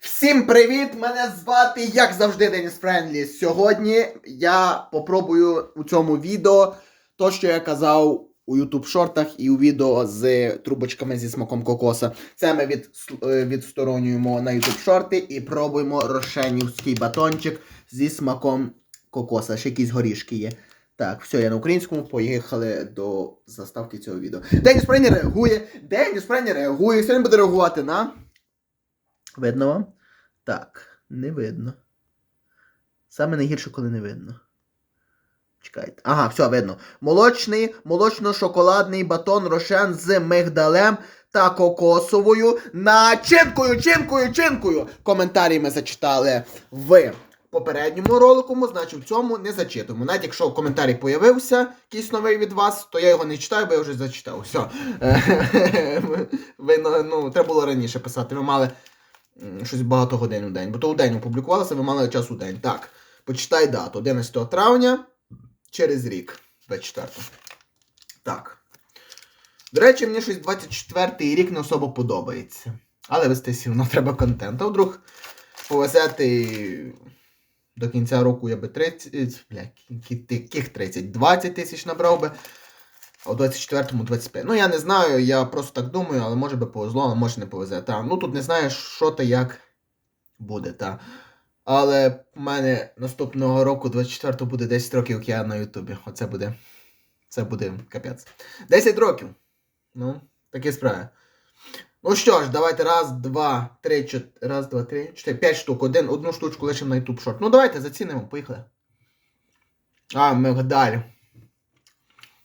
Всім привіт! Мене звати, як завжди, Деніс Френдлі. Сьогодні я попробую у цьому відео то, що я казав у YouTube шортах і у відео з трубочками зі смаком кокоса. Це ми від, е, відсторонюємо на YouTube шорти і пробуємо рошенівський батончик зі смаком кокоса. Ще якісь горішки є. Так, все, я на українському. Поїхали до заставки цього відео. Деніс Френні реагує. Деніс Френні реагує. Сьогодні буде реагувати на. Видно вам? Так, не видно. Саме найгірше, коли не видно. Чекайте. Ага, все, видно. Молочний, молочно-шоколадний батон рошен з мигдалем та кокосовою начинкою, чинкою, чинкою. Коментарі ми зачитали в попередньому ролику, значить в цьому не зачитуємо. Навіть якщо в коментарі появився якийсь новий від вас, то я його не читаю, бо я вже зачитав. Все. Ви, ну, треба було раніше писати. Ви мали щось багато годин у день. Бо то у день опублікувалося, ви мали час у день. Так, почитай дату. 11 травня через рік. 24. Так. До речі, мені щось 24-й рік не особо подобається. Але вести одно треба контент. А вдруг повезти до кінця року я би 30. Бля, яких 30? 20 тисяч набрав би. У 24-му 25. Ну я не знаю, я просто так думаю, але може би повезло, але може не повезе. Та. Ну тут не знаю, що та як буде, та. Але в мене наступного року, 24-го, буде 10 років, як я на Ютубі. Оце буде. Це буде капець. 10 років. Ну, такі справи. Ну що ж, давайте раз, два, три, чотири. Раз, два, три, чотири, п'ять штук. Один, одну штучку лишимо на YouTube шорт. Ну давайте зацінимо, поїхали. А, мигдаль.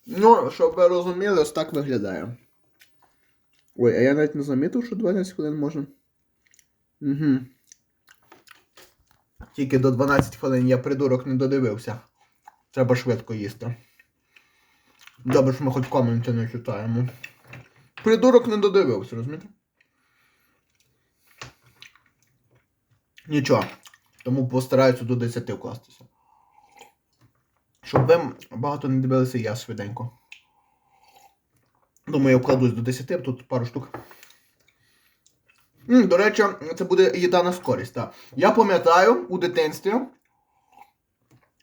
Ну, щоб ви розуміли, ось так виглядає. Ой, а я навіть не замітив, що 12 хвилин можна. Угу. Тільки до 12 хвилин я придурок не додивився. Треба швидко їсти. Добре, що ми хоч коменти не читаємо. Придурок не додивився, розумієте? Нічого. Тому постараюся до 10 вкластися. Щоб ви багато не дивилися, я швиденько. Думаю, я вкладусь до 10, тут пару штук. До речі, це буде їда на скорість. Так. Я пам'ятаю у дитинстві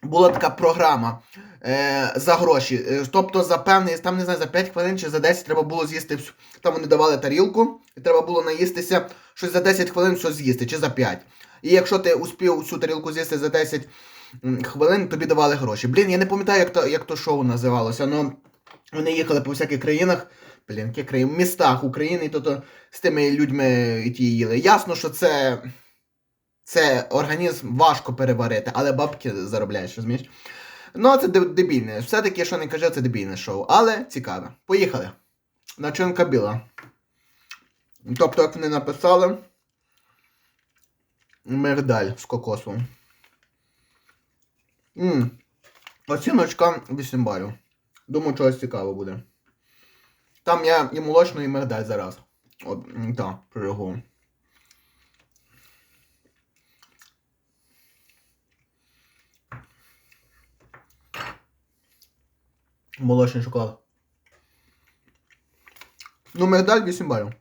була така програма е, за гроші. Е, тобто за певний, там не знаю, за 5 хвилин чи за 10 треба було з'їсти всю. Там вони давали тарілку, і треба було наїстися щось за 10 хвилин щось з'їсти, чи за 5. І якщо ти успів всю тарілку з'їсти за 10 м, хвилин, тобі давали гроші. Блін, я не пам'ятаю, як то, як то шоу називалося. Ну, вони їхали по всяких країнах. Блін, які країни, в містах України, то, то з тими людьми ті їли. Ясно, що це. Це організм важко переварити, але бабки заробляєш, розумієш? Ну, це дебільне. Все-таки, що не кажи, це дебільне шоу. Але цікаве. Поїхали. Начинка біла. Тобто, як вони написали. Мигдаль з кокосом. Ммм. Оціночка 8 балів. Думаю, чогось цікаво буде. Там я і молочну, і мигдаль зараз. От, так, пригу. Молочний шоколад. Ну, мигдаль 8 балів.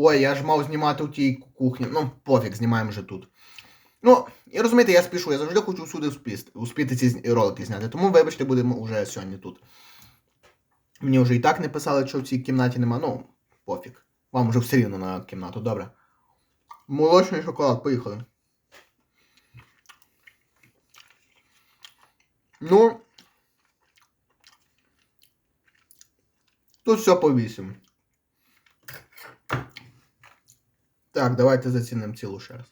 Ой, я ж мав знімати у тій кухні. Ну, пофіг, знімаємо вже тут. Ну, і розумієте, я спішу, я завжди хочу всюди успіти, ці ролики зняти. Тому, вибачте, будемо вже сьогодні тут. Мені вже і так не писали, що в цій кімнаті нема. Ну, пофіг. Вам вже все рівно на кімнату, добре. Молочний шоколад, поїхали. Ну. Тут все по 8. Так, давайте зацінимо цілу ще раз.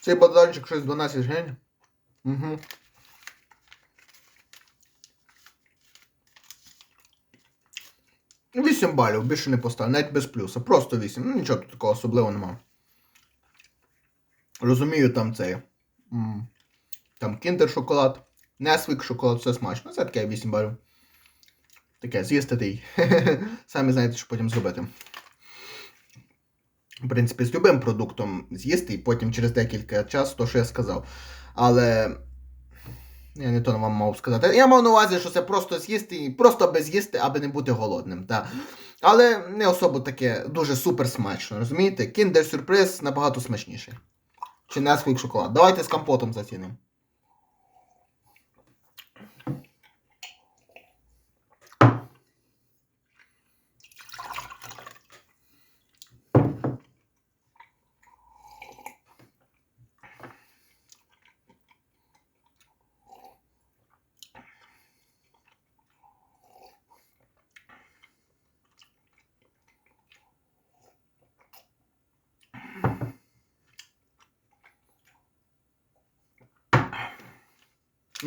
Цей баданчик щось 12 гривень. Угу. Вісім балів, більше не поставив, навіть без плюса. Просто 8. Ну нічого тут такого особливого нема. Розумію, там цей. Там кіндер шоколад, Несвик шоколад, все смачно. Це таке 8 балів. Таке, з'їсти ти. Самі знаєте, що потім зробити. в принципі, з любим продуктом з'їсти і потім через декілька часу, то, що я сказав. Але. Я не то вам мав сказати. Я мав на увазі, що це просто з'їсти, і просто аби з'їсти, аби не бути голодним. Та. Але не особо таке дуже супер смачно, розумієте? Кіндер сюрприз набагато смачніший. Чи Nesquik шоколад. Давайте з компотом зацінимо.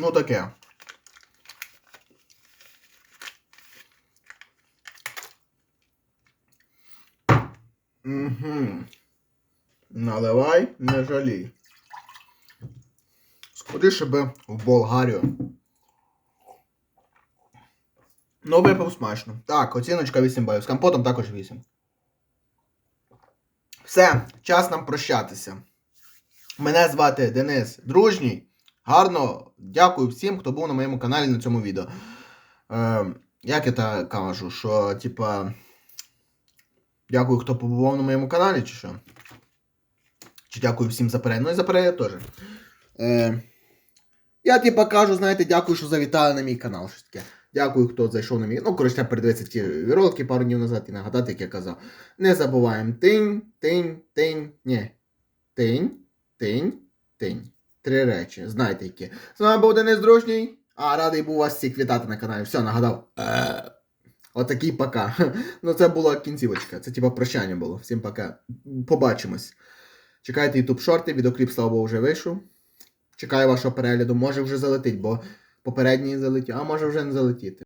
Ну таке. Угу. Наливай, не жалій. Скоріше би в Болгарію. Ну, випив смачно. Так, оціночка 8 балів. З компотом також 8. Все, час нам прощатися. Мене звати Денис Дружній. Гарно дякую всім, хто був на моєму каналі на цьому відео. Е, як я так кажу, що, типа. Дякую, хто побував на моєму каналі, чи що? Чи дякую всім за перегляд. Ну і за перегляд теж. Е, я, типа, кажу, знаєте, дякую, що завітали на мій канал. Щось таке. Дякую, хто зайшов на мій. Ну, коротше, передивитися ті ролики пару днів назад і нагадати, як я казав. Не забуваємо тинь, тинь, тинь, ні. Тинь, тинь, тинь. Три речі. Знаєте які. З вами був Денис Дружній. А радий був вас всіх вітати на каналі. Все, нагадав. Е, Отакий пока. Ну, це була кінцівочка. Це типа прощання було. Всім пока. Побачимось. Чекайте ютуб шорти, відеокліп, слава Богу, вже вийшов. Чекаю вашого перегляду. Може вже залетить, бо попередній залетів, а може вже не залетіти.